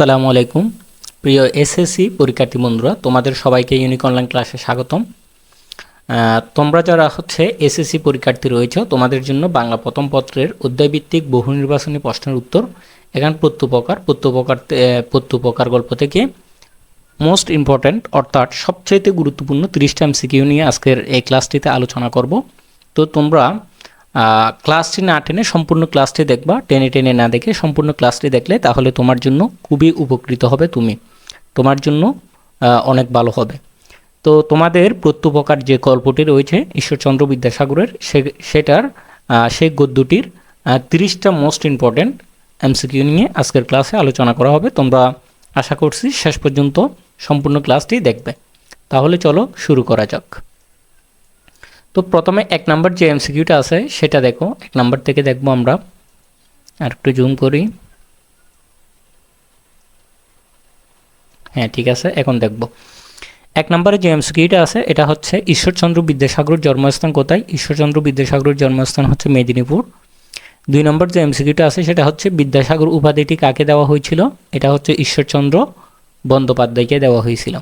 আসসালামু আলাইকুম। প্রিয় এসএসসি পরীক্ষার্থী বন্ধুরা, তোমাদের সবাইকে ইউনিক অনলাইন ক্লাসে স্বাগতম। তোমরা যারা হচ্ছে এসএসসি পরীক্ষার্থী রয়েছে, তোমাদের জন্য বাংলা প্রথম পত্রের অধ্যায়ভিত্তিক বহু নির্বাচনী প্রশ্নের উত্তর, এখান প্রত্যুপকার প্রত্যুপকার প্রত্যুপকার গল্প থেকে মোস্ট ইম্পর্ট্যান্ট অর্থাৎ সবচাইতে গুরুত্বপূর্ণ তিরিশটা এমসিকিউ নিয়ে আজকের এই ক্লাসটিতে আলোচনা করব। তো তোমরা ক্লাসটি না টেনে সম্পূর্ণ ক্লাসটি দেখবা, টেনে টেনে না দেখে সম্পূর্ণ ক্লাসটি দেখলে তাহলে তোমার জন্য খুবই উপকৃত হবে তুমি। তোমার জন্য অনেক ভালো হবে। তো তোমাদের প্রত্যুপকার যে গল্পটি রয়েছে, ঈশ্বরচন্দ্র বিদ্যাসাগরের, সে, সেটার সেই গদ্যটির তিরিশটা মোস্ট ইম্পর্ট্যান্ট এমসিকিউ নিয়ে আজকের ক্লাসে আলোচনা করা হবে। তোমরা আশা করছি শেষ পর্যন্ত সম্পূর্ণ ক্লাসটি দেখবে। তাহলে চলো শুরু করা যাক। তো প্রথমে এক নাম্বার যে এমসিকিউটা আছে, সেটা দেখো। এক নাম্বার থেকে দেখব আমরা। আর একটু জুম করি। হ্যাঁ ঠিক আছে, এখন দেখব। এক নম্বরে যে এমসিকিউটা আছে, এটা হচ্ছে ঈশ্বরচন্দ্র বিদ্যাসাগরের জন্মস্থান কোথায়? ঈশ্বরচন্দ্র বিদ্যাসাগরের জন্মস্থান হচ্ছে মেদিনীপুর। দুই নম্বর যে এমসিকিউটা আছে, সেটা হচ্ছে বিদ্যাসাগর উপাধিটি কাকে দেওয়া হয়েছিল? এটা হচ্ছে ঈশ্বরচন্দ্র বন্দ্যোপাধ্যায়কে দেওয়া হয়েছিল।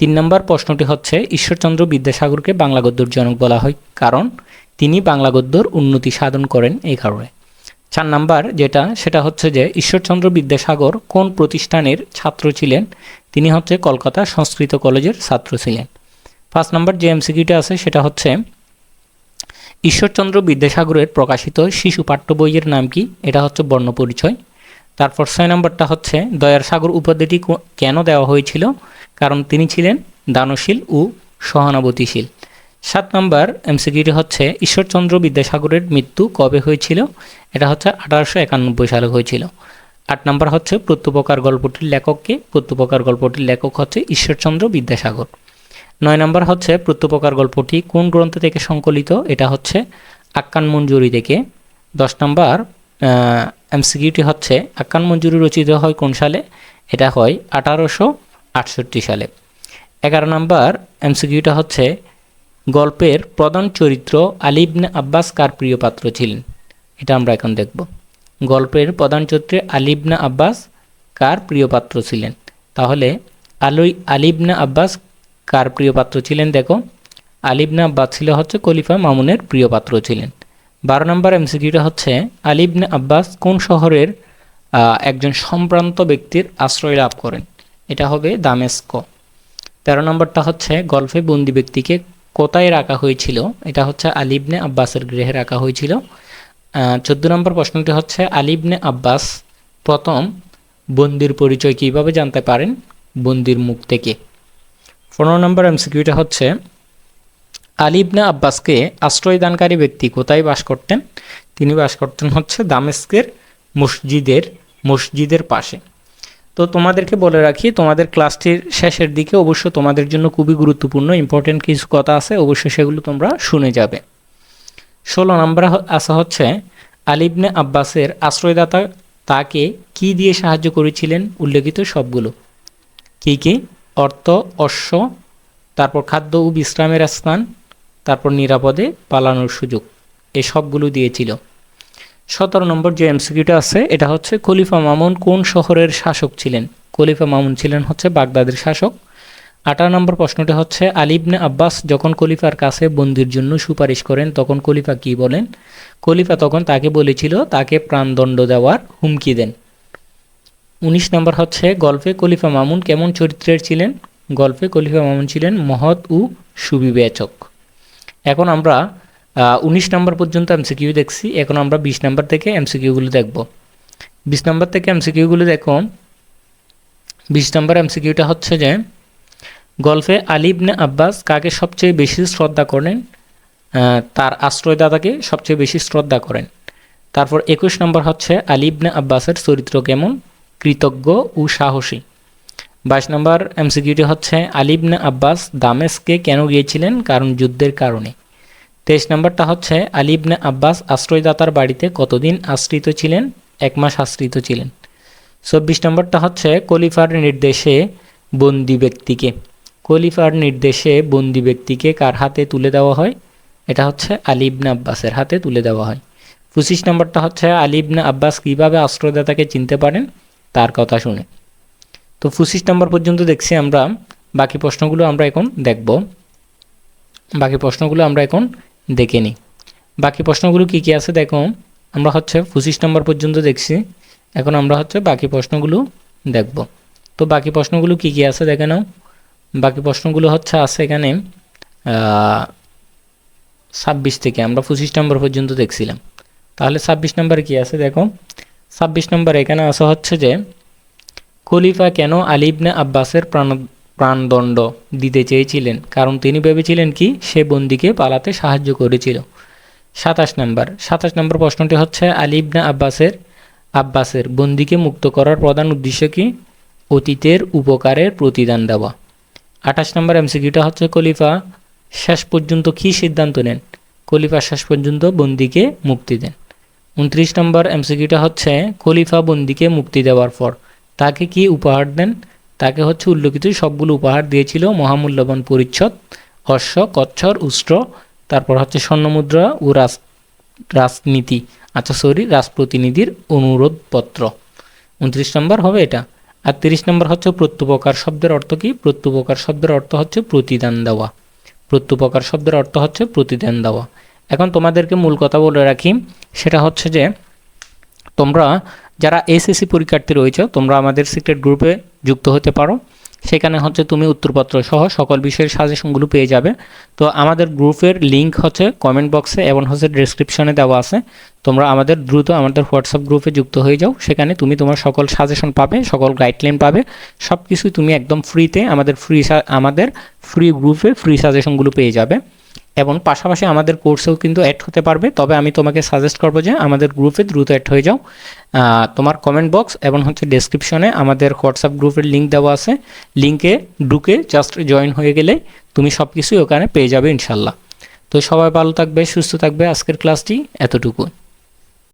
তিন নম্বর প্রশ্নটি হচ্ছে, ঈশ্বরচন্দ্র বিদ্যাসাগরকে বাংলা গদ্যর জনক বলা হয় কারণ তিনি বাংলা গদ্যর উন্নতি সাধন করেন এই কারণে। চার নাম্বার যেটা, সেটা হচ্ছে যে, ঈশ্বরচন্দ্র বিদ্যাসাগর কোন প্রতিষ্ঠানের ছাত্র ছিলেন? তিনি হচ্ছে কলকাতা সংস্কৃত কলেজের ছাত্র ছিলেন। পাঁচ নাম্বার যে এমসিকিউটা আছে, সেটা হচ্ছে, ঈশ্বরচন্দ্র বিদ্যাসাগরের প্রকাশিত শিশু পাঠ্য বইয়ের নাম কি? এটা হচ্ছে বর্ণপরিচয় তারপর ছয় নম্বরটা হচ্ছে, দয়ার সাগর উপাধিটি কেন দেওয়া হয়েছিল? কারণ তিনি ছিলেন দানশীল ও সহানুভূতিশীল। সাত নম্বর এমসিকিউটি হচ্ছে, ঈশ্বরচন্দ্র বিদ্যাসাগরের মৃত্যু কবে হয়েছিল? এটা হচ্ছে আঠারোশো একানব্বই সালে হয়েছিল। আট নম্বর হচ্ছে, প্রত্যুপকার গল্পটির লেখককে প্রত্যুপকার গল্পটির লেখক হচ্ছে ঈশ্বরচন্দ্র বিদ্যাসাগর। নয় নম্বর হচ্ছে, প্রত্যুপকার গল্পটি কোন গ্রন্থ থেকে সংকলিত? এটা হচ্ছে আক্কান মঞ্জুরি থেকে। দশ নম্বর এমসিকিউটি হচ্ছে আক্কান মঞ্জুরি রচিত হয় কোন সালে? এটা হয় আঠারোশো আটষট্টি সালে। এগারো নম্বর, এমসিকিউটা হচ্ছে গল্পের প্রধান চরিত্র আলিবনে আব্বাস কার প্রিয় পাত্র ছিলেন? এটা আমরা এখন দেখব। গল্পের প্রধান চরিত্রে আলিবনে আব্বাস কার প্রিয় পাত্র ছিলেন? তাহলে আলই আলিবনে আব্বাস কার প্রিয় পাত্র ছিলেন দেখো। আলিবনে আব্বাস ছিল হচ্ছে খলিফা মামুনের প্রিয় পাত্র ছিলেন। বারো নম্বর এমসিকিউটা হচ্ছে আলিবনে আব্বাস কোন শহরের একজন সম্ভ্রান্ত ব্যক্তির আশ্রয় লাভ করেন? এটা হবে দামেস্ক। তেরো নম্বরটা হচ্ছে, গল্ফে বন্দি ব্যক্তিকে কোথায় রাখা হয়েছিল? এটা হচ্ছে আলিবনে আব্বাসের গৃহে রাখা হয়েছিল। চোদ্দ নম্বর প্রশ্নটি হচ্ছে আলিবনে আব্বাস প্রথম বন্দির পরিচয় কীভাবে জানতে পারেন? বন্দির মুখ থেকে। পনেরো নম্বর এমসিকিউটা হচ্ছে আলিবনে আব্বাসকে আশ্রয়দানকারী ব্যক্তি কোথায় বাস করতেন? তিনি বাস করতেন হচ্ছে দামেস্কের মসজিদের মসজিদের পাশে। তো তোমাদেরকে বলে রাখি, তোমাদের ক্লাসটির শেষের দিকে অবশ্য তোমাদের জন্য খুবই গুরুত্বপূর্ণ ইম্পর্টেন্ট কিছু কথা আছে, অবশ্যই সেগুলো তোমরা শুনে যাবে। ষোলো নম্বর আসা হচ্ছে আলিবনে আব্বাসের আশ্রয়দাতা তাকে কি দিয়ে সাহায্য করেছিলেন? উল্লেখিত সবগুলো। কী কী? অর্থ, অশ্ব, তারপর খাদ্য ও বিশ্রামের স্থান তারপর নিরাপদে পালানোর সুযোগ। এই সবগুলো দিয়েছিল। সতেরো নম্বর যে এমসিকিউটা আছে, এটা হচ্ছে খলিফা মামুন কোন শহরের শাসক ছিলেন? খলিফা মামুন ছিলেন হচ্ছে বাগদাদের শাসক। আঠারো নম্বর প্রশ্নটা হচ্ছে আলিবনে আব্বাস যখন খলিফার কাছে বন্দির জন্য সুপারিশ করেন, তখন খলিফা কি বলেন? খলিফা তখন তাকে বলেছিল, তাকে প্রাণদণ্ড দেওয়ার হুমকি দেন। উনিশ নম্বর হচ্ছে, গল্পে খলিফা মামুন কেমন চরিত্রের ছিলেন? গল্পে খলিফা মামুন ছিলেন মহৎ ও সুবিবেচক। এখন আমরা উনিশ নম্বর পর্যন্ত এমসিকিউ দেখছি, এখন আমরা বিশ নম্বর থেকে এমসিকিউগুলো দেখব। বিশ নম্বর থেকে এমসিকিউগুলো দেখো। বিশ নম্বর এমসিকিউটা হচ্ছে যে, গল্পে আলিবনে আব্বাস কাকে সবচেয়ে বেশি শ্রদ্ধা করেন? তার আশ্রয়দাতাকে সবচেয়ে বেশি শ্রদ্ধা করেন। তারপর একুশ নম্বর হচ্ছে আলিবনে আব্বাসের চরিত্র কেমন? কৃতজ্ঞ ও সাহসী। বাইশ নম্বর এমসিকিউটি হচ্ছে আলিবনে আব্বাস দামেস্কে কেন গিয়েছিলেন? কারণ যুদ্ধের কারণে। তেইশ নম্বরটা হচ্ছে আলিবনে আব্বাস আশ্রয়দাতার বাড়িতে কতদিন আশ্রিত ছিলেন? এক মাস আশ্রিত ছিলেন। চব্বিশ নম্বরটা হচ্ছে খলিফার নির্দেশে বন্দি ব্যক্তিকে। খলিফার নির্দেশে বন্দি ব্যক্তিকে কার হাতে তুলে দেওয়া হয়? এটা হচ্ছে আলিবনে আব্বাসের হাতে তুলে দেওয়া হয়। পঁচিশ নম্বরটা হচ্ছে আলিবনে আব্বাস কীভাবে আশ্রয়দাতাকে চিনতে পারেন? তার কথা শুনে। তো পঁচিশ নাম্বার পর্যন্ত দেখছি আমরা বাকি প্রশ্নগুলো আমরা এখন দেখব। বাকি প্রশ্নগুলো আমরা এখন দেখে নিই। বাকি প্রশ্নগুলো কি কি আছে দেখো, আমরা হচ্ছে পঁচিশ নম্বর পর্যন্ত দেখছি। এখন আমরা হচ্ছে বাকি প্রশ্নগুলো দেখব। তো বাকি প্রশ্নগুলো কি কি আছে দেখে নাও। বাকি প্রশ্নগুলো হচ্ছে আছে এখানে ছাব্বিশ থেকে, আমরা পঁচিশ নম্বর পর্যন্ত দেখছিলাম। তাহলে ছাব্বিশ নম্বরে কি আছে দেখো? ছাব্বিশ নম্বর এখানে আসা হচ্ছে যে খলিফা কেন আলিবনে আব্বাসের প্রাণ, প্রাণদণ্ড দিতে চেয়েছিলেন? কারণ তিনি ভেবেছিলেন কি, সে বন্দিকে পালাতে সাহায্য করেছিল। সাতাশ নম্বর। সাতাশ নম্বর প্রশ্নটি হচ্ছে আলিবনে আব্বাসের আব্বাসের বন্দিকে মুক্ত করার প্রধান উদ্দেশ্য কি? অতীতের উপকারের প্রতিদান দেওয়া। আঠাশ নম্বর এমসিকিউটা হচ্ছে, খলিফা শেষ পর্যন্ত কী সিদ্ধান্ত নেন? খলিফা শেষ পর্যন্ত বন্দিকে মুক্তি দেন। উনত্রিশ নম্বর এমসিকিউটা হচ্ছে, খলিফা বন্দিকে মুক্তি দেওয়ার পর তাকে কি উপহার দেন? তাকে হচ্ছে উল্লেখিত সবগুলো উপহার দিয়েছিল মহামূল্যবান পরিচ্ছদ, অশ্ব, কচ্ছর, উষ্ট্র, তারপর হচ্ছে স্বর্ণমুদ্রা ও রাজ, রাজনীতি। আচ্ছা সরি রাজপ্রতিনিধির অনুরোধপত্র। উনত্রিশ নম্বর হবে এটা। আর তিরিশ নম্বর হচ্ছে প্রত্যুপকার শব্দের অর্থ কি? প্রত্যুপকার শব্দের অর্থ হচ্ছে প্রতিদান দেওয়া। প্রত্যুপকার শব্দের অর্থ হচ্ছে প্রতিদান দেওয়া। এখন তোমাদেরকে মূল কথা বলে রাখি। সেটা হচ্ছে যে তোমরা যারা এসএসসি পরীক্ষার্থী রয়েছে, তোমরা আমাদের সিক্রেট গ্রুপে যুক্ত হতে পারো। সেখানে হচ্ছে তুমি উত্তরপত্র সহ সকল বিষয়ের সাজেশনগুলো পেয়ে যাবে। তো আমাদের গ্রুপের লিঙ্ক হচ্ছে কমেন্ট বক্সে এবং হচ্ছে ডেসক্রিপশনে দেওয়া আছে। তোমরা আমাদের দ্রুত আমাদের হোয়াটসঅ্যাপ গ্রুপে যুক্ত হয়ে যাও। সেখানে তুমি তোমার সকল সাজেশন পাবে, সকল গাইডলাইন পাবে। সব কিছুই তুমি একদম ফ্রিতে আমাদের ফ্রি আমাদের ফ্রি গ্রুপে ফ্রি সাজেশনগুলো পেয়ে যাবে। এবং পাশাপাশি আমাদের কোর্সেও কিন্তু অ্যাড হতে পারবে। তবে আমি তোমাকে সাজেস্ট করব যে আমাদের গ্রুপে দ্রুত অ্যাড হয়ে যাও। তোমার কমেন্ট বক্স এবং হচ্ছে ডেসক্রিপশনে আমাদের হোয়াটসঅ্যাপ গ্রুপের লিঙ্ক দেওয়া আছে। লিঙ্কে ঢুকে জাস্ট জয়েন হয়ে গেলে তুমি সব কিছুই ওখানে পেয়ে যাবে ইনশাল্লাহ। তো সবাই ভালো থাকবে, সুস্থ থাকবে। আজকের ক্লাসটি এতটুকু